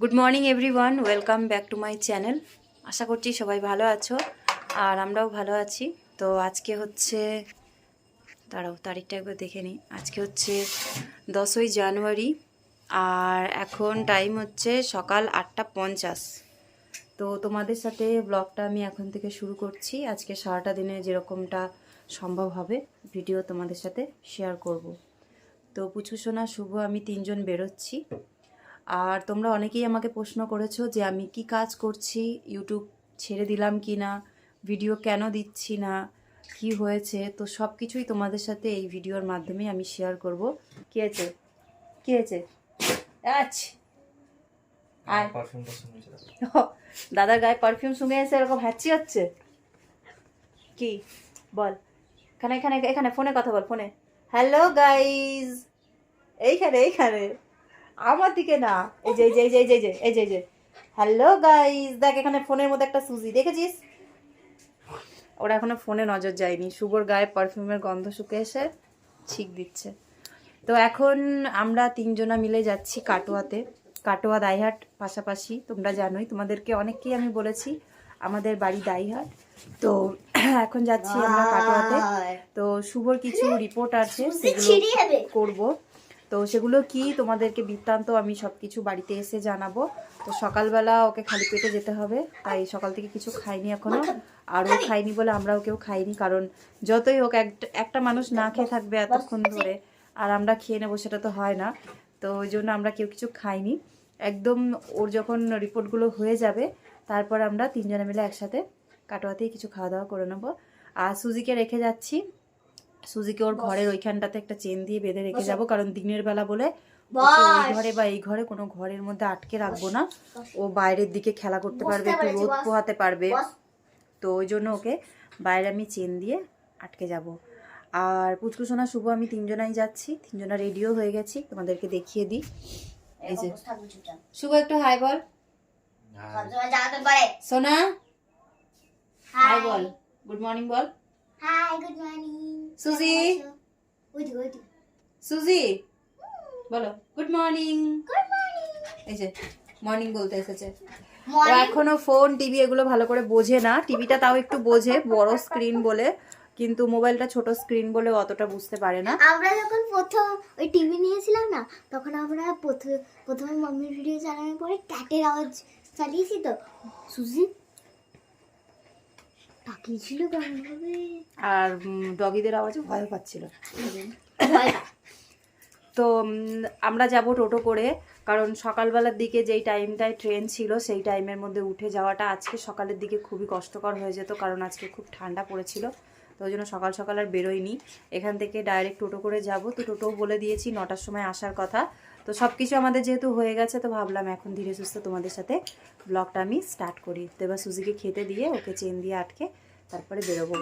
Good morning everyone welcome back to my channel আশা করছি সবাই ভালো আছো আর আমরাও ভালো আছি। তো আজকে হচ্ছে, দাঁড়াও, তারিখটা একবার দেখে নিই। আজকে হচ্ছে দশই জানুয়ারি আর এখন টাইম হচ্ছে সকাল আটটা পঞ্চাশ। তো তোমাদের সাথে ব্লগটা আমি এখন থেকে শুরু করছি। আজকে সারাটা দিনে যেরকমটা সম্ভব হবে ভিডিও তোমাদের সাথে শেয়ার করব। তো পুচু সোনা, শুভ, আমি তিনজন বেরোচ্ছি। আর তোমরা অনেকেই আমাকে প্রশ্ন করেছ যে আমি কি কাজ করছি ইউটিউব ছেড়ে দিলাম কি না ভিডিও কেন দিচ্ছি না কি হয়েছে তো সব কিছুই তোমাদের সাথে এই ভিডিওর মাধ্যমে আমি শেয়ার করব। কি হয়েছে? কি আচ্ছা। ও, দাদার গায়ে পারফিউম শুনে এসে এরকম হ্যাচি হচ্ছে? কি? বল। এখানে এখানে এখানে ফোনে কথা বল ফোনে। হ্যালো গাইজ এইখানে এইখানে। আমার দিকে না। এই যে এই যে এই যে এই যে এই যে এই যে হ্যালো গাইজ দেখ এখানে ফোনের মধ্যে একটা সুজি দেখেছিস? ওরা এখনও ফোনে নজর যায়নি। শুভর গায়ে পারফিউমের গন্ধ শুকে এসে ছিক দিচ্ছে। তো এখন আমরা তিনজনা মিলে যাচ্ছি কাটোয়াতে। কাটোয়া দাইহাট পাশাপাশি তোমরা জানোই তোমাদেরকে অনেককেই আমি বলেছি আমাদের বাড়ি দাইহাট। তো এখন যাচ্ছি আমরা কাটোয়াতে। তো শুভর কিছু রিপোর্ট আছে সেগুলো করব। তো সেগুলো কি তোমাদেরকে বৃত্তান্ত আমি সব কিছু বাড়িতে এসে জানাব। তো সকালবেলা ওকে খালি পেটে যেতে হবে, তাই সকাল থেকে কিছু খাইনি এখনও। আর ও খাইনি বলে আমরাও কেউ খাইনি, কারণ যতই হোক একটা মানুষ না খেয়ে থাকবে এতক্ষণ ধরে, আর আমরা খেয়ে নেব সেটা তো হয় না। তো ওই জন্য আমরা কেউ কিছু খাইনি। একদম ওর যখন রিপোর্টগুলো হয়ে যাবে, তারপর আমরা তিনজনে মিলে একসাথে কাটোয়াতেই কিছু খাওয়া দাওয়া করে নেব। আর সুজিকে রেখে যাচ্ছি সুজিকে ওর ঘরের ওইখানটাতে একটা চেন দিয়ে বেঁধে রেখে যাব কারণ দিনের বেলা বলে ওই ঘরে বা এই ঘরে কোনো ঘরের মধ্যে আটকে রাখব না। ও বাইরের দিকে খেলা করতে পারবে একটু রোদ পোহাতে পারবে। তো ওই জন্য ওকে বাইরে আমি চেন দিয়ে আটকে যাব। আর পুচকু সোনা শুভ আমি তিনজনাই যাচ্ছি। তিনজনা রেডিও হয়ে গেছি। তোমাদেরকে দেখিয়ে দিই। এই যে। শুভ একটু হাই বল। সোনা হাই বল। গুড মর্নিং বল। Hi good morning Suji Suji বলো গুড মর্নিং গুড মর্নিং এই যে মর্নিং বলতে এসেছে। ও এখনও ফোন টিভি এগুলো ভালো করে বোঝে না। টিভিটা তাও একটু বোঝে বড় স্ক্রিন বলে। কিন্তু মোবাইলটা ছোট স্ক্রিন বলে অতটা বুঝতে পারে না। আমরা যখন প্রথম ওই টিভি নিয়েছিলাম না তখন আমরা প্রথমে প্রথমে মাম্মির ভিডিও চালানোর পরে ক্যাটের আওয়াজ চালিয়েছি তো। সুজি আর ডগিদের আওয়াজে ভয় পাচ্ছিল। তো আমরা যাব টোটো করে কারণ সকালবেলার দিকে যেই টাইমটায় ট্রেন ছিল সেই টাইমের মধ্যে উঠে যাওয়াটা আজকে সকালের দিকে খুবই কষ্টকর হয়ে যেত কারণ আজকে খুব ঠান্ডা পড়েছিল। তো ওই জন্য সকাল সকাল আর বেরোয়নি এখান থেকে ডাইরেক্ট টোটো করে যাব। তো টোটোও বলে দিয়েছি নটার সময় আসার কথা। তো সব কিছু আমাদের যেহেতু হয়ে গেছে তো ভাবলাম এখন ধীরে সুস্থ তোমাদের সাথে ব্লগটা আমি স্টার্ট করি। তো এবার সুজিকে খেতে দিয়ে ওকে চেন দিয়ে আটকে তারপরে বেরোবো।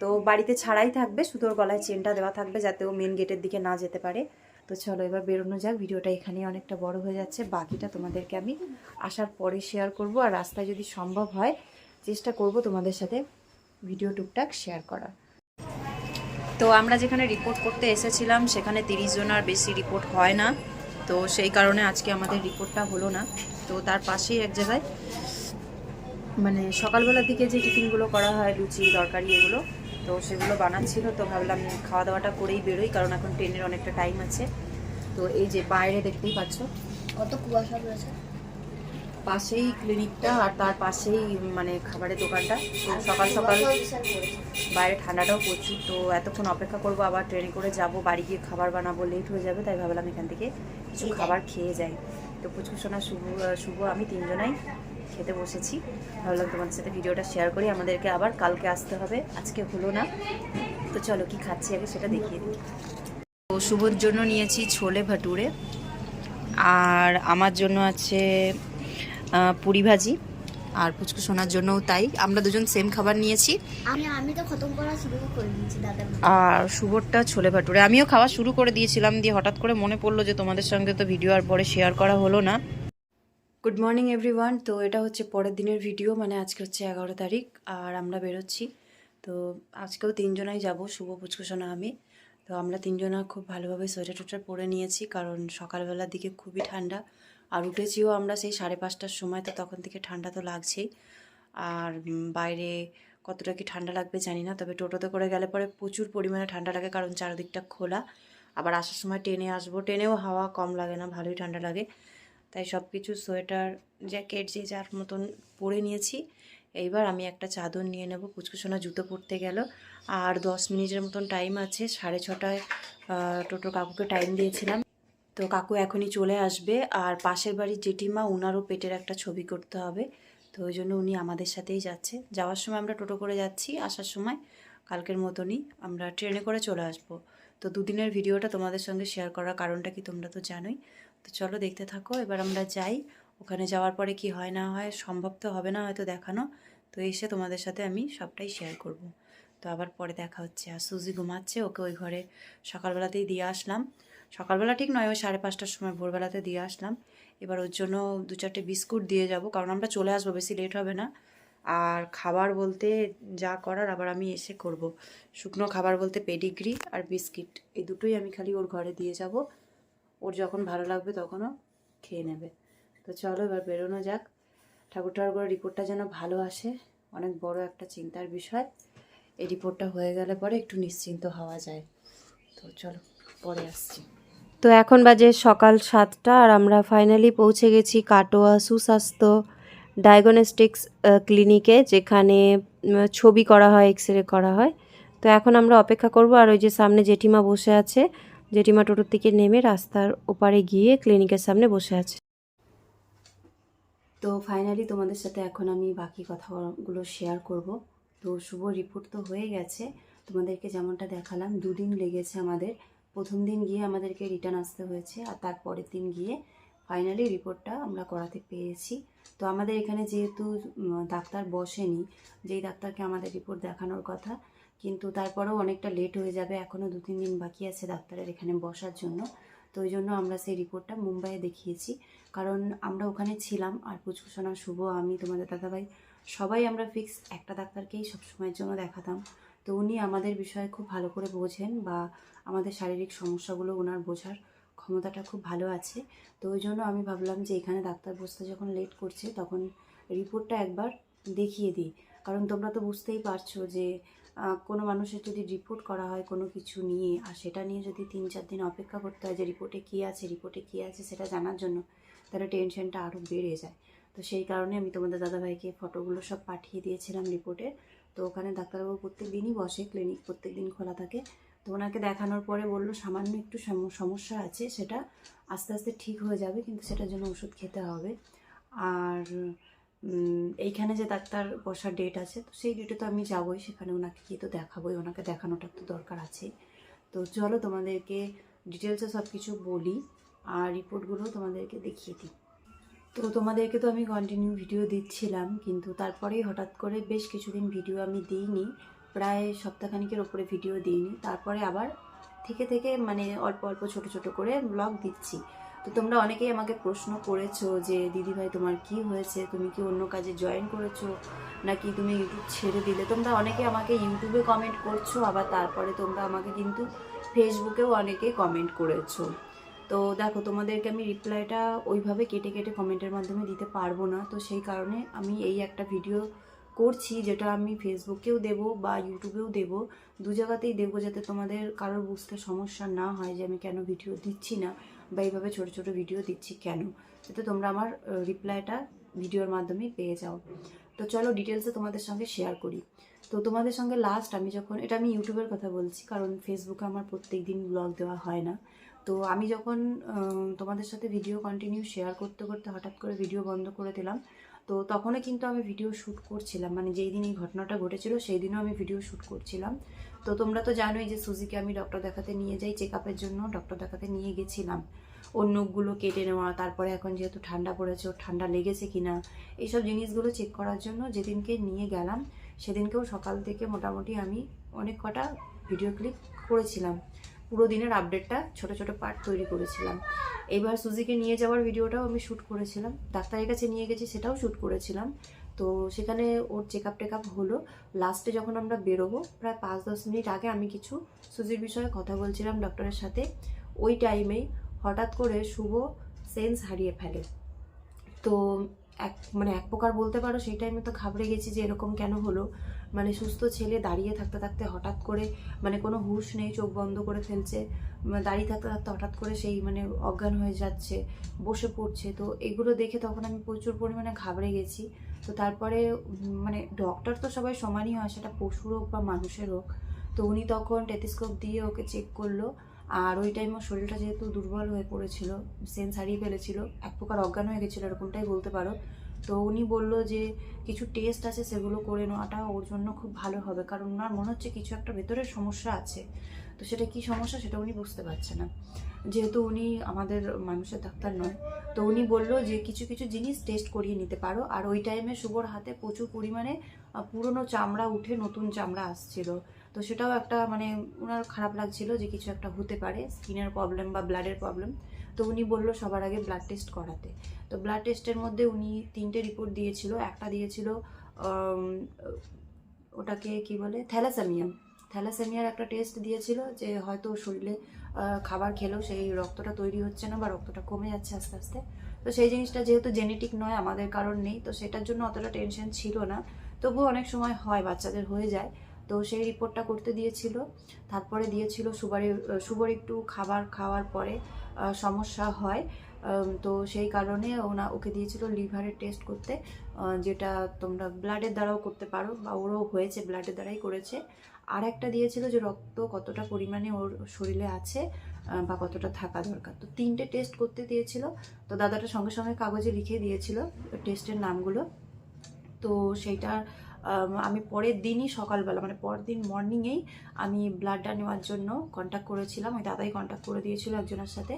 তো বাড়িতে ছাড়াই থাকবে শুধু ওর গলায় চেনটা দেওয়া থাকবে যাতে ও মেন গেটের দিকে না যেতে পারে। তো চলো এবার বেরোনো যাক, ভিডিওটা এখানে অনেকটা বড় হয়ে যাচ্ছে। বাকিটা তোমাদেরকে আমি আসার পরে শেয়ার করব। আর রাস্তায় যদি সম্ভব হয়, চেষ্টা করব তোমাদের সাথে ভিডিও টুকটাক শেয়ার করার। তো আমরা যেখানে রিপোর্ট করতে এসেছিলাম, সেখানে তিরিশ জন আর বেশি রিপোর্ট হয় না। তো সেই কারণে আজকে আমাদের রিপোর্টটা হলো না। তো তার পাশেই এক জায়গায় মানে সকালবেলার দিকে যে টিফিনগুলো করা হয় লুচি তরকারি এগুলো তো সেগুলো বানাচ্ছিল তো ভাবলাম খাওয়া দাওয়াটা করেই বেরোই কারণ এখন ট্রেনের অনেকটা টাইম আছে। তো এই যে বাইরে দেখতেই পাচ্ছ। কত কুয়াশা রয়েছে? পাশেই ক্লিনিকটা আর তার পাশেই মানে খাবারের দোকানটা। তো সকাল সকাল বাইরে ঠান্ডাটাও প্রচুর তো এতক্ষণ অপেক্ষা করব আবার ট্রেনে করে যাব বাড়ি গিয়ে খাবার বানাবো লেট হয়ে যাবে তাই ভাবলাম এখান থেকে কিছু খাবার খেয়ে যাই। তো পুচকু সোনা শুভ শুভ আমি তিনজনাই। খেতে বসেছি। ভালো ভাবলাম তোমাদের সাথে ভিডিওটা শেয়ার করি। আমাদেরকে আবার কালকে আসতে হবে। আজকে হলো না। তো চলো কি খাচ্ছি আগে সেটা দেখিয়ে দিই। তো শুভর জন্য নিয়েছি ছোলে ভাটুরে। আর আমার জন্য আছে পুরি ভাজি। আর পুচকু সোনার জন্যও তাই। আমরা দুজন সেম খাবার নিয়েছি। আমি আমি তো খতম করা শুরু করে দিয়েছি মতো। আর শুভরটা ছোলে ভাটুরে। আমিও খাওয়া শুরু করে দিয়েছিলাম। দিয়ে হঠাৎ করে মনে পড়ল যে তোমাদের সঙ্গে তো ভিডিও আর পরে শেয়ার করা হলো না। গুড মর্নিং এভরিওয়ান তো এটা হচ্ছে পরের দিনের ভিডিও মানে আজকে হচ্ছে এগারো তারিখ, আর আমরা বেরোচ্ছি। তো আজকেও তিনজনাই যাব, শুভ পুচকুসোনা, আমি। তো আমরা তিনজনা খুব ভালোভাবে সোয়েটার টোয়েটার পরে নিয়েছি, কারণ সকালবেলার দিকে খুবই ঠান্ডা। আর উঠেছিও আমরা সেই সাড়ে পাঁচটার সময়, তো তখন থেকে ঠান্ডা তো লাগছেই। আর বাইরে কতটা কি ঠান্ডা লাগবে জানি না, তবে টোটোতে করে গেলে পরে প্রচুর পরিমাণে ঠান্ডা লাগে, কারণ চারদিকটা খোলা। আবার আসার সময় ট্রেনে আসব। ট্রেনেও হাওয়া কম লাগে না, ভালোই ঠান্ডা লাগে। তাই সব কিছু সোয়েটার, জ্যাকেট যে যার মতন পরে নিয়েছি। এইবার আমি একটা চাদর নিয়ে নেব। পুচকুসোনা জুতো পরতে গেল। আর দশ মিনিটের মতন টাইম আছে। সাড়ে ছটায় টোটো কাকুকে টাইম দিয়েছিলাম। তো কাকু এখনই চলে আসবে। আর পাশের বাড়ির জেঠিমা, উনারও পেটের একটা ছবি করতে হবে। তো ওই জন্য উনি আমাদের সাথেই যাচ্ছে। যাওয়ার সময় আমরা টোটো করে যাচ্ছি। আসার সময় কালকের মতনই আমরা ট্রেনে করে চলে আসব। তো দুদিনের ভিডিওটা তোমাদের সঙ্গে শেয়ার করার কারণটা কি তোমরা তো জানোই। তো চলো দেখতে থাকো, এবার আমরা যাই। ওখানে যাওয়ার পরে কি হয় না হয়, সম্ভব তো হবে না হয়তো দেখানো। তো এসে তোমাদের সাথে আমি সবটাই শেয়ার করব। তো আবার পরে দেখা হচ্ছে। আর সুজি ঘুমাচ্ছে, ওকে ওই ঘরে সকালবেলাতেই দিয়ে আসলাম। সকালবেলা ঠিক নয়, ওই সাড়ে পাঁচটার সময় ভোরবেলাতে দিয়ে আসলাম। এবার ওর জন্য দু চারটে বিস্কুট দিয়ে যাব, কারণ আমরা চলে আসব, বেশি লেট হবে না। আর খাবার বলতে যা করার আবার আমি এসে করব। শুকনো খাবার বলতে পেডিগ্রি আর বিস্কিট এই দুটোই আমি খালি ওর ঘরে দিয়ে যাব। ওর যখন ভালো লাগবে তখনও খেয়ে নেবে। তো চলো এবার বেরোনো যাক। ঠাকুর ঠাকুর করে রিপোর্টটা যেন ভালো আসে, অনেক বড় একটা চিন্তার বিষয়। এই রিপোর্টটা হয়ে গেলে পরে একটু নিশ্চিন্ত হওয়া যায়। তো চলো, পরে আসছি। তো এখন বাজে সকাল সাতটা আর আমরা ফাইনালি পৌঁছে গেছি কাটোয়া সুস্বাস্থ্য ডায়াগনস্টিক্স ক্লিনিকে যেখানে ছবি করা হয় এক্স রে করা হয়। তো এখন আমরা অপেক্ষা করব আর ওই যে সামনে জেঠিমা বসে আছে জেঠিমা টোটোর থেকে নেমে রাস্তার ওপারে গিয়ে ক্লিনিকের সামনে বসে আছে। তো ফাইনালি তোমাদের সাথে এখন আমি বাকি কথাগুলো শেয়ার করব। তো শুভ রিপোর্ট তো হয়ে গেছে। তোমাদেরকে যেমনটা দেখালাম, দুদিন লেগেছে আমাদের। প্রথম দিন গিয়ে আমাদেরকে রিটার্ন আসতে হয়েছে আর তারপরের দিন গিয়ে ফাইনালি রিপোর্টটা আমরা করাতে পেরেছি। তো আমাদের এখানে যেহেতু ডাক্তার বসেনি, যেই ডাক্তারকে আমাদের রিপোর্ট দেখানোর কথা কিন্তু তারপরেও অনেকটা লেট হয়ে যাবে। এখনও দু, তিন দিন বাকি আছে ডাক্তারের এখানে বসার জন্য। তো ওই জন্য আমরা সেই রিপোর্টটা মুম্বাইয়ে দেখিয়েছি। কারণ আমরা ওখানে ছিলাম আর পুচকুসোনা শুভ, আমি, তোমাদের দাদাভাই, সবাই আমরা ফিক্স একটা ডাক্তারকেই সবসময়ের জন্য দেখাতাম। তো উনি আমাদের বিষয়ে খুব ভালো করে বোঝেন বা আমাদের শারীরিক সমস্যাগুলো ওনার বোঝার ক্ষমতাটা খুব ভালো আছে। তো ওই জন্য আমি ভাবলাম যে এখানে ডাক্তার বসতে যখন লেট করছে তখন রিপোর্টটা একবার দেখিয়ে দিই। কারণ তোমরা তো বুঝতেই পারছ যে কোনো মানুষের যদি রিপোর্ট করা হয় কোনো কিছু নিয়ে, আর সেটা নিয়ে যদি তিন চার দিন অপেক্ষা করতে হয় যে রিপোর্টে কী আছে রিপোর্টে কী আছে সেটা জানার জন্য, তাহলে টেনশনটা আরও বেড়ে যায়। তো সেই কারণে আমি তোমাদের দাদাভাইকে ফটোগুলো সব পাঠিয়ে দিয়েছিলাম রিপোর্টে তো ওখানে ডাক্তারবাবু প্রত্যেক দিনই বসে ক্লিনিক প্রত্যেক দিন খোলা থাকে। তো ওনাকে দেখানোর পরে বলল, সামান্য একটু সম- সমস্যা আছে, সেটা আস্তে আস্তে ঠিক হয়ে যাবে, কিন্তু সেটার জন্য ওষুধ খেতে হবে। আর এইখানে যে ডাক্তার বসার ডেট আছে, তো সেই ডেটে তো আমি যাবোই, সেখানে ওনাকে গিয়ে তো দেখাবোই, ওনাকে দেখানোটা তো দরকার আছে। তো চলো তোমাদেরকে ডিটেলসে সব কিছু বলি, আর রিপোর্টগুলো তোমাদেরকে দেখিয়ে দিই। তো তোমাদেরকে তো আমি কন্টিনিউ ভিডিও দিচ্ছিলাম, কিন্তু তারপরেই হঠাৎ করে বেশ কিছুদিন ভিডিও আমি দিইনি, প্রায় সপ্তাহখানিকের ওপরে ভিডিও দিইনি, তারপরে আবার থেকে থেকে মানে অল্প অল্প ছোট ছোট করে ব্লগ দিচ্ছি। তো তোমরা অনেকেই আমাকে প্রশ্ন করেছ যে, দিদিভাই, তোমার কি হয়েছে? তুমি কি অন্য কাজে জয়েন করেছ? নাকি তুমি ইউটিউব ছেড়ে দিলে? তোমরা অনেকে আমাকে ইউটিউবে কমেন্ট করছ, আবার তারপরে তোমরা আমাকে কিন্তু ফেসবুকেও অনেকে কমেন্ট করেছ। তো দেখো, তোমাদেরকে আমি রিপ্লাইটা ওইভাবে কেটে কেটে কমেন্টের মাধ্যমে দিতে পারব না। তো সেই কারণে আমি এই একটা ভিডিও করছি, যেটা আমি ফেসবুকেও দেব বা ইউটিউবেও দেব। দু জায়গাতেই দেবো, যাতে তোমাদের কারোর বুঝতে সমস্যা না হয় যে, আমি কেন ভিডিও দিচ্ছি না। বা এইভাবে ছোটো ছোটো ভিডিও দিচ্ছি কেন? যাতে তোমরা আমার রিপ্লাইটা ভিডিওর মাধ্যমে পেয়ে যাও। তো চলো ডিটেলসে তোমাদের সঙ্গে শেয়ার করি। তো তোমাদের সঙ্গে লাস্ট আমি যখন, এটা আমি ইউটিউবের কথা বলছি, কারণ ফেসবুকে আমার প্রত্যেক দিন ব্লগ দেওয়া হয় না। তো আমি যখন তোমাদের সাথে ভিডিও কন্টিনিউ শেয়ার করতে করতে হঠাৎ করে ভিডিও বন্ধ করে দিলাম, তো তখনও কিন্তু আমি ভিডিও শ্যুট করছিলাম। মানে যেই দিন এই ঘটনাটা ঘটেছিল, সেই দিনও আমি ভিডিও শ্যুট করছিলাম। তো তোমরা তো জানোই যে সুজিকে আমি ডক্টর দেখাতে নিয়ে যাই চেক আপের জন্য ডক্টর দেখাতে নিয়ে গেছিলাম। ওর নখগুলো কেটে নেওয়া, তারপরে এখন যেহেতু ঠান্ডা পড়েছে, ওর ঠান্ডা লেগেছে কিনা, এইসব জিনিসগুলো চেক করার জন্য যেদিনকে নিয়ে গেলাম সেদিনকেও সকাল থেকে মোটামুটি আমি অনেক কটা ভিডিও ক্লিপ করেছিলাম। পুরো দিনের আপডেটটা ছোট ছোট পার্ট তৈরি করেছিলাম। এবার সুজিকে নিয়ে যাওয়ার ভিডিওটাও আমি শ্যুট করেছিলাম। ডাক্তারের কাছে নিয়ে গেছি, সেটাও শ্যুট করেছিলাম। তো সেখানে ওর চেক আপ টেক আপ হলো লাস্টে যখন আমরা বেরোবো, প্রায় পাঁচ দশ মিনিট আগে আমি কিছু সুজির বিষয়ে কথা বলছিলাম ডক্টরের সাথে। ওই টাইমেই হঠাৎ করে শুভ সেন্স হারিয়ে ফেলে। তো এক মানে এক প্রকার বলতে পারো, সেই টাইমে তো ঘাবড়ে গেছি যে এরকম কেন হলো। মানে সুস্থ ছেলে দাঁড়িয়ে থাকতে থাকতে হঠাৎ করে মানে কোনো হুঁশ নেই, চোখ বন্ধ করে ফেলছে দাঁড়িয়ে থাকতে থাকতে হঠাৎ করে সেই মানে অজ্ঞান হয়ে যাচ্ছে, বসে পড়ছে। তো এগুলো দেখে তখন আমি প্রচুর পরিমাণে ঘাবড়ে গেছি। তো তারপরে মানে ডক্টর তো সবাই সমানই হয়, সেটা পশুর হোক বা মানুষের হোক। তো উনি তখন টেলিস্কোপ দিয়ে ওকে চেক করল, আর ওই টাইমে শরীরটা যেহেতু দুর্বল হয়ে পড়েছিল সেন্স হারিয়ে ফেলেছিল, এক প্রকার অজ্ঞান হয়ে গেছিল, এরকমটাই বলতে পারো। তো উনি বলল যে, কিছু টেস্ট আছে, সেগুলো করে নেওয়াটা ওর জন্য খুব ভালো হবে। কারণ ওনার মনে হচ্ছে কিছু একটা ভেতরের সমস্যা আছে। তো সেটা কি সমস্যা সেটা উনি বুঝতে পারছে না। যেহেতু উনি আমাদের মানুষের ডাক্তার নয়, তো উনি বলল যে, কিছু কিছু জিনিস টেস্ট করিয়ে নিতে পারো। আর ওই টাইমে শুভর হাতে প্রচুর পরিমাণে পুরনো চামড়া উঠে নতুন চামড়া আসছিল। তো সেটাও একটা মানে ওনার খারাপ লাগছিল যে, কিছু একটা হতে পারে স্কিনের প্রবলেম বা ব্লাডের প্রবলেম তো উনি বলল সবার আগে ব্লাড টেস্ট করাতে। তো ব্লাড টেস্টের মধ্যে উনি তিনটে রিপোর্ট দিয়েছিল। একটা দিয়েছিল ওটাকে কি বলে? থ্যালাসেমিয়া। থ্যালাসেমিয়ার একটা টেস্ট দিয়েছিল যে হয়তো শরীরে খাবার খেলেও সেই রক্তটা তৈরি হচ্ছে না বা রক্তটা কমে যাচ্ছে আস্তে আস্তে। তো সেই জিনিসটা যেহেতু জেনেটিক নয়, আমাদের কারণ নেই, তো সেটার জন্য অতটা টেনশন ছিল না। তবুও অনেক সময় হয়, বাচ্চাদের হয়ে যায়। তো সেই রিপোর্টটা করতে দিয়েছিল। তারপরে দিয়েছিল সুবারে সুবর একটু খাবার খাওয়ার পরে সমস্যা হয়। তো সেই কারণে ওনা, ওকে দিয়েছিল লিভারের টেস্ট করতে যেটা তোমরা ব্লাডের দ্বারাও করতে পারো বা ওরও হয়েছে ব্লাডের দ্বারাই করেছে। আর একটা দিয়েছিল যে রক্ত কতটা পরিমাণে ওর শরীরে আছে বা কতটা থাকা দরকার। তো তিনটে টেস্ট করতে দিয়েছিল। তো দাদাটা সঙ্গে সঙ্গে কাগজে লিখে দিয়েছিল টেস্টের নামগুলো। তো সেইটা আম, পরের দিনই সকালবেলা মানে পরের দিন মর্নিংয়েই আমি ব্লাডটা নেওয়ার জন্য কন্ট্যাক্ট করেছিলাম। ওই দাদাই কন্ট্যাক্ট করে দিয়েছিল একজনের সাথে।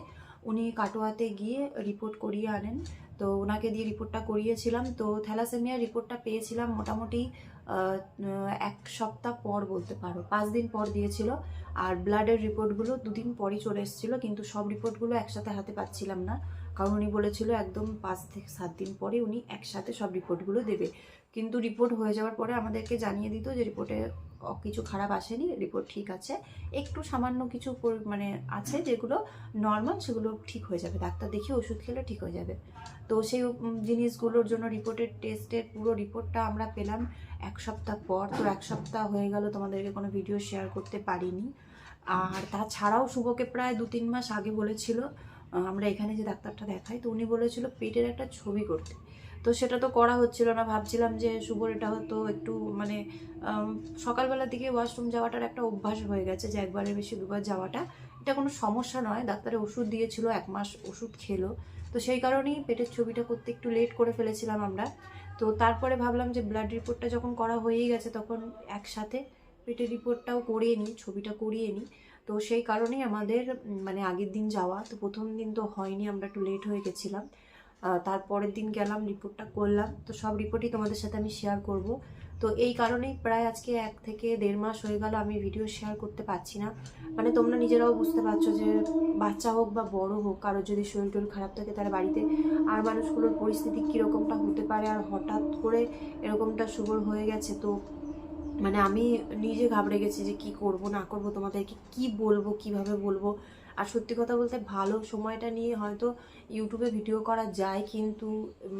উনি কাটোয়াতে গিয়ে রিপোর্ট করিয়ে আনেন। তো ওনাকে দিয়ে রিপোর্টটা করিয়েছিলাম। তো থ্যালাসেমিয়ার রিপোর্টটা পেয়েছিলাম মোটামুটি এক সপ্তাহ পর বলতে পারো। পাঁচ দিন পর দিয়েছিল। আর ব্লাডের রিপোর্টগুলো দুদিন পরই চলে এসেছিল কিন্তু সব রিপোর্টগুলো একসাথে হাতে পাচ্ছিলাম না। কারণ উনি বলেছিল একদম পাঁচ থেকে সাত দিন পরে উনি একসাথে সব রিপোর্টগুলো দেবে। কিন্তু রিপোর্ট হয়ে যাওয়ার পরে আমাদেরকে জানিয়ে দিত যে রিপোর্টে কিছু খারাপ আসেনি রিপোর্ট ঠিক আছে। একটু সামান্য কিছু মানে আছে যেগুলো নর্মাল সেগুলো ঠিক হয়ে যাবে। ডাক্তার দেখিয়ে ওষুধ খেলে ঠিক হয়ে যাবে। তো সেই জিনিসগুলোর জন্য রিপোর্টের টেস্টের পুরো রিপোর্টটা আমরা পেলাম এক সপ্তাহ পর। তো এক সপ্তাহ হয়ে গেল তোমাদেরকে কোনো ভিডিও শেয়ার করতে পারিনি। আর তাছাড়াও শুভকে প্রায় দু তিন মাস আগে বলেছিল আমরা এখানে যে ডাক্তারটা দেখাই, তো উনি বলেছিল পেটের একটা ছবি করতে। তো সেটা তো করা হচ্ছিল না। ভাবছিলাম যে শুভর এটা হয়তো একটু মানে সকালবেলার দিকে ওয়াশরুম যাওয়াটার একটা অভ্যাস হয়ে গেছে যে একবারের বেশি দুবার যাওয়াটা। এটা কোনো সমস্যা নয়, ডাক্তারে ওষুধ দিয়েছিল, এক মাস ওষুধ খেলো। তো সেই কারণেই পেটের ছবিটা করতে একটু লেট করে ফেলেছিলাম আমরা। তো তারপরে ভাবলাম যে ব্লাড রিপোর্টটা যখন করা হয়েই গেছে তখন একসাথে পেটের রিপোর্টটাও করিয়ে নিই, ছবিটা করিয়ে নিই। তো সেই কারণেই আমাদের মানে আগের দিন যাওয়া, তো প্রথম দিন তো হয়নি, আমরা একটু লেট হয়ে গেছিলাম। তারপরের দিন গেলাম রিপোর্টটা করলাম। তো সব রিপোর্টই তোমাদের সাথে আমি শেয়ার করব। তো এই কারণেই প্রায় আজকে এক থেকে দেড় মাস হয়ে গেল আমি ভিডিও শেয়ার করতে পারছি না। মানে তোমরা নিজেরাও বুঝতে পারছ যে বাচ্চা হোক বা বড় হোক, কারও যদি শরীর টরীর খারাপ থাকে তার বাড়িতে আর মানুষগুলোর পরিস্থিতি কীরকমটা হতে পারে আর হঠাৎ করে এরকমটা শুভর হয়ে গেছে, তো মানে আমি নিজে ঘাবড়ে গেছি যে কি করব, না করব, তোমাদেরকে কি বলব, কীভাবে বলব। আর সত্যি কথা বলতে ভালো সময়টা নিয়ে হয়তো ইউটিউবে ভিডিও করা যায়, কিন্তু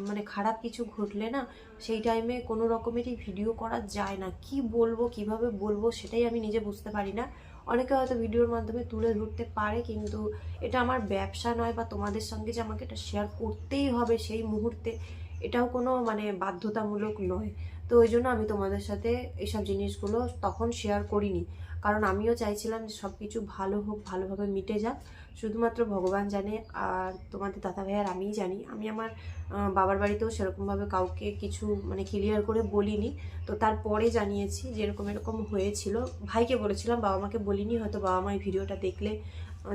মানে খারাপ কিছু ঘটলে না, সেই টাইমে কোনো রকমেরই ভিডিও করা যায় না। কি বলব, কীভাবে বলব সেটাই আমি নিজে বুঝতে পারি না। অনেকে হয়তো ভিডিওর মাধ্যমে তুলে ধরতে পারে, কিন্তু এটা আমার ব্যবসা নয় বা তোমাদের সঙ্গে যে আমাকে এটা শেয়ার করতেই হবে সেই মুহূর্তে, এটাও কোনো মানে বাধ্যতামূলক নয়। তো ওই জন্য আমি তোমাদের সাথে এইসব জিনিসগুলো তখন শেয়ার করিনি। কারণ আমিও চাইছিলাম যে সব কিছু ভালো হোক, ভালোভাবে মিটে যাক। শুধুমাত্র ভগবান জানে আর তোমাদের দাদা ভাই আর আমিই জানি। আমি আমার বাবার বাড়িতেও সেরকমভাবে কাউকে কিছু মানে ক্লিয়ার করে বলিনি। তো তারপরে জানিয়েছি যে এরকম এরকম হয়েছিল। ভাইকে বলেছিলাম, বাবা মাকে বলিনি, হয়তো বাবা মা এই ভিডিওটা দেখলে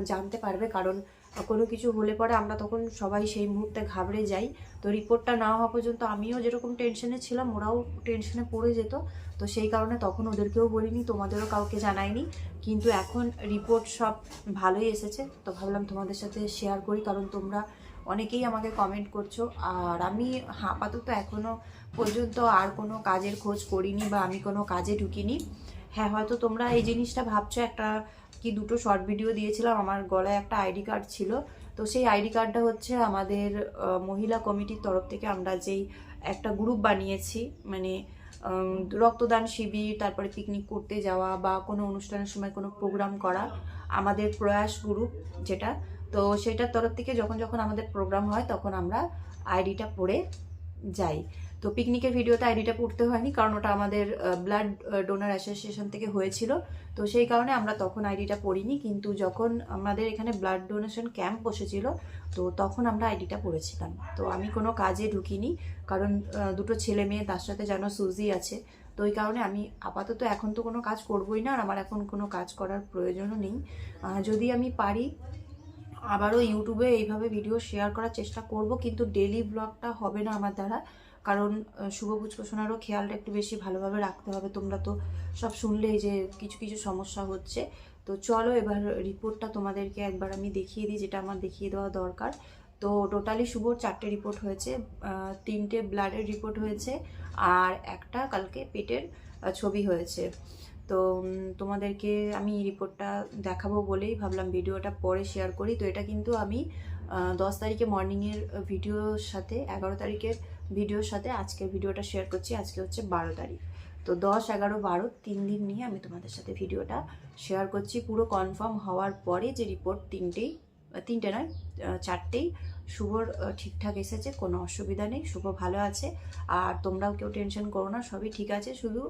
জানতে পারবে। কারণ কোনো কিছু হলে পরে আমরা তখন সবাই সেই মুহূর্তে ঘাবড়ে যাই। তো রিপোর্টটা না হওয়া পর্যন্ত আমিও যেরকম টেনশনে ছিলাম, ওরাও টেনশনে পড়ে যেত। তো সেই কারণে তখন ওদেরকেও বলিনি, তোমাদেরও কাউকে জানাইনি। কিন্তু এখন রিপোর্ট সব ভালোই এসেছে। তো ভাবলাম তোমাদের সাথে শেয়ার করি, কারণ তোমরা অনেকেই আমাকে কমেন্ট করছ। আর আমি আপাতত এখনও পর্যন্ত আর কোনো কাজের খোঁজ করিনি বা আমি কোনো কাজে ঢুকিনি। হ্যাঁ হয়তো তোমরা এই জিনিসটা ভাবছ, একটা কি দুটো শর্ট ভিডিও দিয়েছিলাম, আমার গলায় একটা আইডি কার্ড ছিল। তো সেই আইডি কার্ডটা হচ্ছে আমাদের মহিলা কমিটির তরফ থেকে আমরা যেই একটা গ্রুপ বানিয়েছি মানে রক্তদান শিবির, তারপরে পিকনিক করতে যাওয়া বা কোনো অনুষ্ঠানের সময় কোনো প্রোগ্রাম করা আমাদের প্রয়াস গ্রুপ যেটা। তো সেটার তরফ থেকে যখন যখন আমাদের প্রোগ্রাম হয় তখন আমরা আইডিটা পড়ে যাই। তো পিকনিকের ভিডিওতে আইডিটা পড়তে হয়নি, কারণ ওটা আমাদের ব্লাড ডোনার অ্যাসোসিয়েশন থেকে হয়েছিল। তো সেই কারণে আমরা তখন আইডিটা পড়িনি, কিন্তু যখন আমাদের এখানে ব্লাড ডোনেশন ক্যাম্প বসেছিল, তো তখন আমরা আইডিটা পড়েছিলাম। তো আমি কোনো কাজে ঢুকিনি, কারণ দুটো ছেলে মেয়ে, তার সাথে যেন সুজি আছে। তো ওই কারণে আমি আপাতত এখন তো কোনো কাজ করবোই না, আর আমার এখন কোনো কাজ করার প্রয়োজনও নেই। যদি আমি পারি, আবারও ইউটিউবে এইভাবে ভিডিও শেয়ার করার চেষ্টা করব, কিন্তু ডেলি ব্লগটা হবে না আমার দ্বারা। কারণ আহ, শুভ পুষ্পসোনারও খেয়ালটা একটু বেশি ভালোভাবে রাখতে হবে। তোমরা তো সব শুনলেই যে কিছু কিছু সমস্যা হচ্ছে। তো চলো এবার রিপোর্টটা তোমাদেরকে একবার আমি দেখিয়ে দিই যেটা আমার দেখিয়ে দেওয়া দরকার। তো টোটালি শুভর চারটে রিপোর্ট হয়েছে তিনটে ব্লাডের রিপোর্ট হয়েছে আর একটা কালকে পেটের ছবি হয়েছে। তো তোমাদেরকে আমি রিপোর্টটা দেখাবো বলেই ভাবলাম ভিডিওটা পরে শেয়ার করি। তো এটা কিন্তু আমি দশ তারিখে মর্নিংয়ের ভিডিওর সাথে এগারো তারিখের ভিডিওর সাথে আজকের ভিডিওটা শেয়ার করছি। আজকে হচ্ছে বারো তারিখ। তো দশ, এগারো, বারো, তিন দিন নিয়ে আমি তোমাদের সাথে ভিডিওটা শেয়ার করছি। পুরো কনফার্ম হওয়ার পরে যে রিপোর্ট তিনটেই, তিনটে নয় চারটেই শুভর ঠিকঠাক এসেছে, কোনো অসুবিধা নেই, শুভ ভালো আছে। আর তোমরাও কেউ টেনশন করো না, সবই ঠিক আছে। শুধু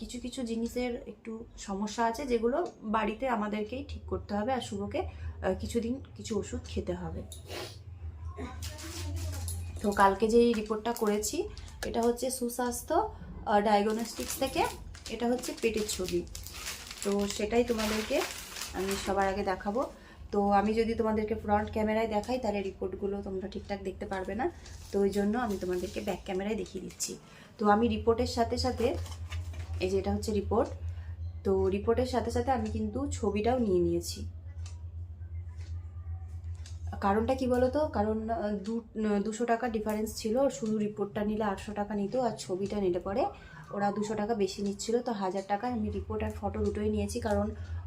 কিছু কিছু জিনিসের একটু সমস্যা আছে যেগুলো বাড়িতে আমাদেরকেই ঠিক করতে হবে। আর শুভকে কিছুদিন কিছু ওষুধ খেতে হবে। তো কালকে যেই রিপোর্টটা করেছি, এটা হচ্ছে সুস্বাস্থ্য ডায়াগনস্টিক্স থেকে, এটা হচ্ছে পেটের ছবি। তো সেটাই তোমাদেরকে আমি সবার আগে দেখাবো। তো আমি যদি তোমাদেরকে ফ্রন্ট ক্যামেরায় দেখাই, তাহলে রিপোর্টগুলো তোমরা ঠিকঠাক দেখতে পারবে না। তো ওই জন্য আমি তোমাদেরকে ব্যাক ক্যামেরায় দেখিয়ে দিচ্ছি। তো আমি রিপোর্টের সাথে সাথে, এই যে এটা হচ্ছে রিপোর্ট, তো রিপোর্টের সাথে সাথে আমি কিন্তু ছবিটাও নিয়ে নিয়েছি। কারণটা কি বলতো? কারণ দু দুশো টাকা ডিফারেন্স ছিল। শুধু রিপোর্টটা নিলে আটশো টাকা নিত আর ছবিটা নিলে পরে ওরা দুশো টাকা বেশি নিচ্ছিল। তো হাজার টাকা আমি রিপোর্ট আর ফটো দুটোই নিয়েছি। কারণ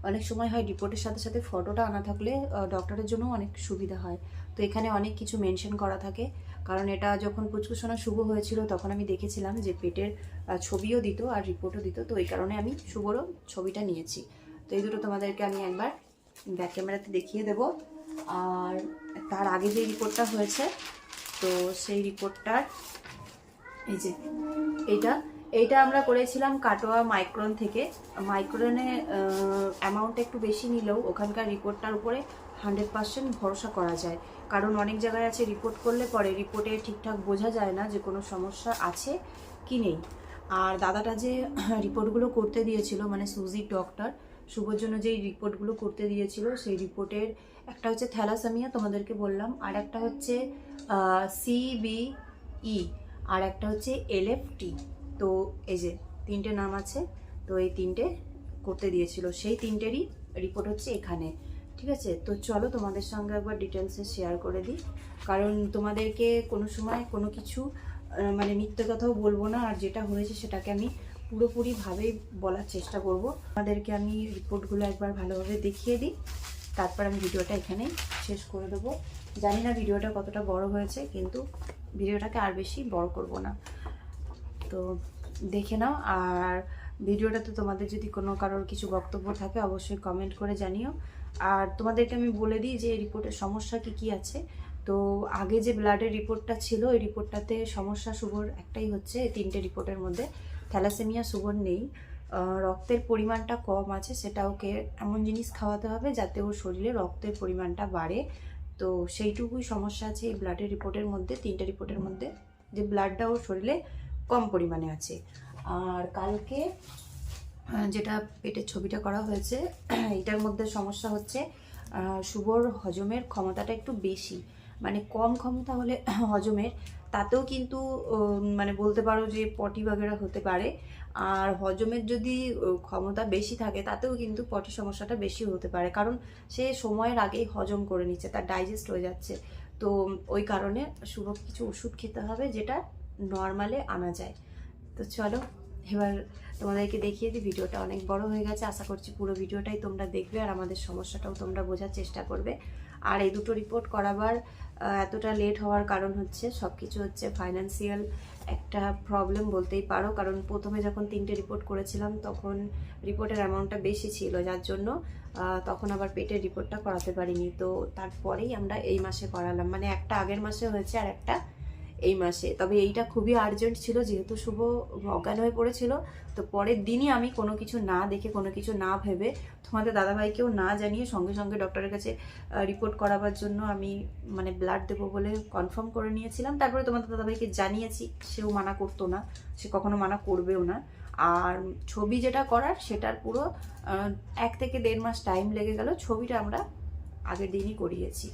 অনেক সময় হয় রিপোর্টের সাথে সাথে ফটোটা আনা থাকলে ডক্টরের জন্য অনেক সুবিধা হয়। তো এখানে অনেক কিছু মেনশন করা থাকে। কারণ এটা যখন পুচকুসোনা শুভ হয়েছিল, তখন আমি দেখেছিলাম যে পেটের ছবিও দিত আর রিপোর্টও দিত। তো এই কারণে আমি শুভরও ছবিটা নিয়েছি। তো এই দুটো তোমাদেরকে আমি একবার ব্যাক ক্যামেরাতে দেখিয়ে দেবো। আর তার আগে যে রিপোর্টটা হয়েছে, তো সেই রিপোর্টটার এই যে এইটা এইটা আমরা করেছিলাম কাটোয়া মাইক্রন থেকে। মাইক্রনে অ্যামাউন্ট একটু বেশি নিলেও ওখানকার রিপোর্টটার উপরে হান্ড্রেড পার্সেন্ট ভরসা করা যায়। কারণ অনেক জায়গায় আছে রিপোর্ট করলে পরে রিপোর্টে ঠিকঠাক বোঝা যায় না যে কোনো সমস্যা আছে কি নেই। আর দাদাটা যে রিপোর্টগুলো করতে দিয়েছিল মানে সুজির ডক্টর শুভর জন্য যেই রিপোর্টগুলো করতে দিয়েছিল, সেই রিপোর্টের একটা হচ্ছে থ্যালাসামিয়া তোমাদেরকে বললাম, আর একটা হচ্ছে সিবিই আর একটা হচ্ছে এলএফটি তো এই যে তিনটে নাম আছে, তো এই তিনটে করতে দিয়েছিল, সেই তিনটেরই রিপোর্ট হচ্ছে এখানে। ঠিক আছে? তো চলো তোমাদের সঙ্গে একবার ডিটেলসে শেয়ার করে দিই। কারণ তোমাদেরকে কোনো সময় কোনো কিছু মানে মিথ্যে কথাও বলব না, আর যেটা হয়েছে সেটাকে আমি পুরোপুরিভাবেই বলার চেষ্টা করব। আমাদেরকে আমি রিপোর্টগুলো একবার ভালোভাবে দেখিয়ে দিই। তারপর আমি ভিডিওটা এখানে শেষ করে দেবো। জানি না ভিডিওটা কতটা বড় হয়েছে, কিন্তু ভিডিওটাকে আর বেশি বড় করব না। তো দেখে নাও। আর ভিডিওটাতে তোমাদের যদি কোনো কারোর কিছু বক্তব্য থাকে, অবশ্যই কমেন্ট করে জানিও। আর তোমাদেরকে আমি বলে দিই যে রিপোর্টের সমস্যা কি কি আছে। তো আগে যে ব্লাডের রিপোর্টটা ছিল এই রিপোর্টটাতে সমস্যা শুভর একটাই হচ্ছে তিনটে রিপোর্টের মধ্যে। থ্যালাসেমিয়া শুভর নেই রক্তের পরিমাণটা কম আছে, সেটা ওকে এমন জিনিস খাওয়াতে হবে যাতে ওর শরীরে রক্তের পরিমাণটা বাড়ে। তো সেইটুকুই সমস্যা আছে এই ব্লাডের রিপোর্টের মধ্যে, তিনটে রিপোর্টের মধ্যে, যে ব্লাডটা ওর শরীরে কম পরিমাণে আছে। আর কালকে যেটা পেটের ছবিটা করা হয়েছে, এটার মধ্যে সমস্যা হচ্ছে শুভর হজমের ক্ষমতাটা একটু বেশি। মানে কম ক্ষমতা হলে হজমের তাতেও কিন্তু মানে বলতে পারো যে পটি বাগেরা হতে পারে। আর হজমের যদি ক্ষমতা বেশি থাকে, তাতেও কিন্তু পটি সমস্যাটা বেশি হতে পারে। কারণ সে সময়ের আগেই হজম করে নিচ্ছে, তার ডাইজেস্ট হয়ে যাচ্ছে। তো ওই কারণে শুভ কিছু ওষুধ খেতে হবে, যেটা নর্মালে আনা যায়। তো চলো, এবার তোমাদেরকে দেখিয়ে দিই, ভিডিওটা অনেক বড় হয়ে গেছে। আশা করছি পুরো ভিডিওটাই তোমরা দেখবে, আর আমাদের সমস্যাটাও তোমরা বোঝার চেষ্টা করবে। আর এই দুটো রিপোর্ট করাবার এতটা লেট হওয়ার কারণ হচ্ছে সব কিছু হচ্ছে ফাইন্যান্সিয়াল একটা প্রবলেম বলতেই পারো। কারণ প্রথমে যখন তিনটে রিপোর্ট করেছিলাম, তখন রিপোর্টের অ্যামাউন্টটা বেশি ছিল, যার জন্য তখন আবার পেটের রিপোর্টটা করাতে পারিনি। তো তারপরেই আমরা এই মাসে করালাম। মানে একটা আগের মাসে হয়েছে আর একটা এই মাসে। তবে এইটা খুবই আর্জেন্ট ছিল, যেহেতু শুভ অজ্ঞান হয়ে পড়েছিল, তো পরের দিনই আমি কোনো কিছু না দেখে, কোনো কিছু না ভেবে তোমাদের দাদাভাইকেও না জানিয়ে সঙ্গে সঙ্গে ডক্টরের কাছে রিপোর্ট করাবার জন্য আমি মানে ব্লাড দেবো বলে কনফার্ম করে নিয়েছিলাম। তারপরে তোমাদের দাদাভাইকে জানিয়েছি, সেও মানা করতো না, সে কখনো মানা করবেও না। আর ছবি যেটা করার, সেটার পুরো এক থেকে দেড় মাস টাইম লেগে গেল, ছবিটা আমরা আগের দিনই করিয়েছি।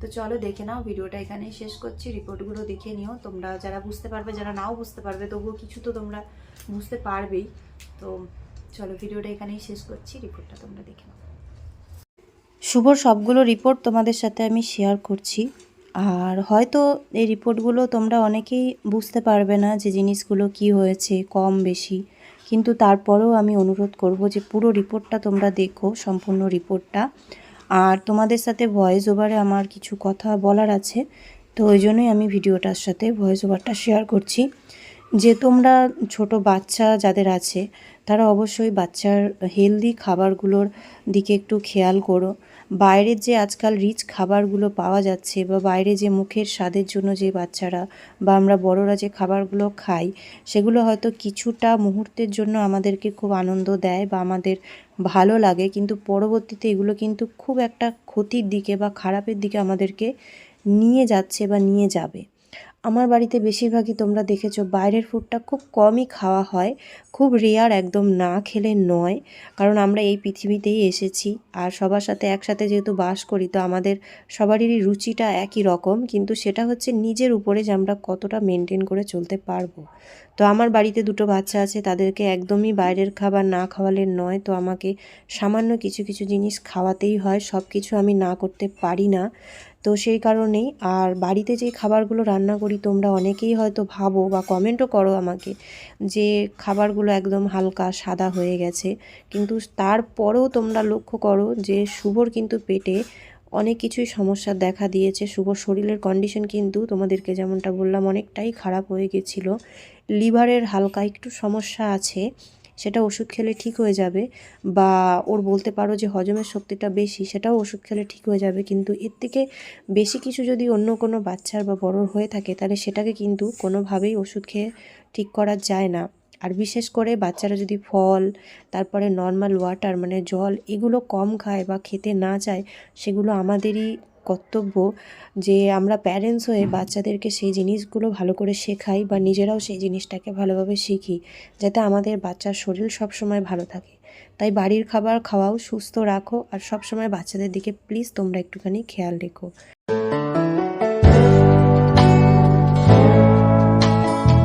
তো চলো দেখে নাও, ভিডিওটা এখানেই শেষ করছি। রিপোর্টগুলো দেখে নিও। তোমরা যারা বুঝতে পারবে, যারা নাও বুঝতে পারবে, তবুও কিছু তো তোমরা বুঝতে পারবেই। তো চলো, ভিডিওটা এখানেই শেষ করছি। রিপোর্টটা তোমরা দেখে নাও। শুভর সবগুলো রিপোর্ট তোমাদের সাথে আমি শেয়ার করছি। আর হয়তো এই রিপোর্টগুলো তোমরা অনেকেই বুঝতে পারবে না যে জিনিসগুলো কি হয়েছে, কম, বেশি। কিন্তু তারপরেও আমি অনুরোধ করব যে পুরো রিপোর্টটা তোমরা দেখো, সম্পূর্ণ রিপোর্টটা। আর তোমাদের সাথে ভয়েস ওভারে আমার কিছু কথা বলার আছে, তো ওই জন্যই আমি ভিডিওটার সাথে ভয়েস ওভারটা শেয়ার করছি। যে তোমরা ছোট বাচ্চা যাদের আছে, তারা অবশ্যই বাচ্চার হেলদি খাবারগুলোর দিকে একটু খেয়াল করো। বাইরের যে আজকাল রিচ খাবারগুলো পাওয়া যাচ্ছে বা বাইরে যে মুখের স্বাদের জন্য যে বাচ্চারা বা আমরা বড়রা যে খাবারগুলো খাই, সেগুলো হয়তো কিছুটা মুহূর্তের জন্য আমাদেরকে খুব আনন্দ দেয় বা আমাদের ভালো লাগে। কিন্তু পরবর্তীতে এগুলো কিন্তু খুব একটা ক্ষতির দিকে বা খারাপের দিকে আমাদেরকে নিয়ে যাচ্ছে বা নিয়ে যাবে। আমার বাড়িতে বেশিরভাগই তোমরা দেখেছ বাইরের ফুডটা খুব কমই খাওয়া হয়। খুব রেয়ার একদম না খেলে নয়। কারণ আমরা এই পৃথিবীতেই এসেছি আর সবার সাথে একসাথে যেহেতু বাস করি, তো আমাদের সবারই রুচিটা একই রকম। কিন্তু সেটা হচ্ছে নিজের উপরে যে আমরা কতটা মেনটেন করে চলতে পারব। তো আমার বাড়িতে দুটো বাচ্চা আছে, তাদেরকে একদমই বাইরের খাবার না খাওয়ালে নয়। তো আমাকে সামান্য কিছু কিছু জিনিস খাওয়াতেই হয় সব কিছু আমি না করতে পারি না। তো সেই কারণেই আর বাড়িতে যে খাবারগুলো রান্না করি, তোমরা অনেকেই হয়তো ভাবো বা কমেন্টও করো আমাকে যে খাবারগুলো একদম হালকা সাদা হয়ে গেছে। কিন্তু তারপরেও তোমরা লক্ষ্য করো যে শুভর কিন্তু পেটে অনেক কিছুই সমস্যা দেখা দিয়েছে। শুভর শরীরের কন্ডিশন কিন্তু তোমাদেরকে যেমনটা বললাম অনেকটাই খারাপ হয়ে গেছিল। লিভারের হালকা একটু সমস্যা আছে। সেটা ওষুধ খেলে ঠিক হয়ে যাবে। বা ওর বলতে পারো যে হজমের শক্তিটা বেশি, সেটাও ওষুধ খেলে ঠিক হয়ে যাবে। কিন্তু এর থেকে বেশি কিছু যদি অন্য কোনো বাচ্চার বা বড়োর হয়ে থাকে, তাহলে সেটাকে কিন্তু কোনোভাবেই ওষুধ খেয়ে ঠিক করা যায় না। আর বিশেষ করে বাচ্চারা যদি ফল, তারপরে নর্মাল ওয়াটার মানে জল এগুলো কম খায় বা খেতে না চায়, সেগুলো আমাদেরই কর্তব্য যে আমরা প্যারেন্টস হয়ে বাচ্চাদেরকে সেই জিনিসগুলো ভালো করে শেখাই বা নিজেরাও সেই জিনিসটাকে ভালোভাবে শিখি যাতে আমাদের বাচ্চার শরীর সবসময় ভালো থাকে। তাই বাড়ির খাবার খাওয়াও সুস্থ রাখো আর সবসময় বাচ্চাদের দিকে প্লিজ তোমরা একটুখানি খেয়াল রেখো।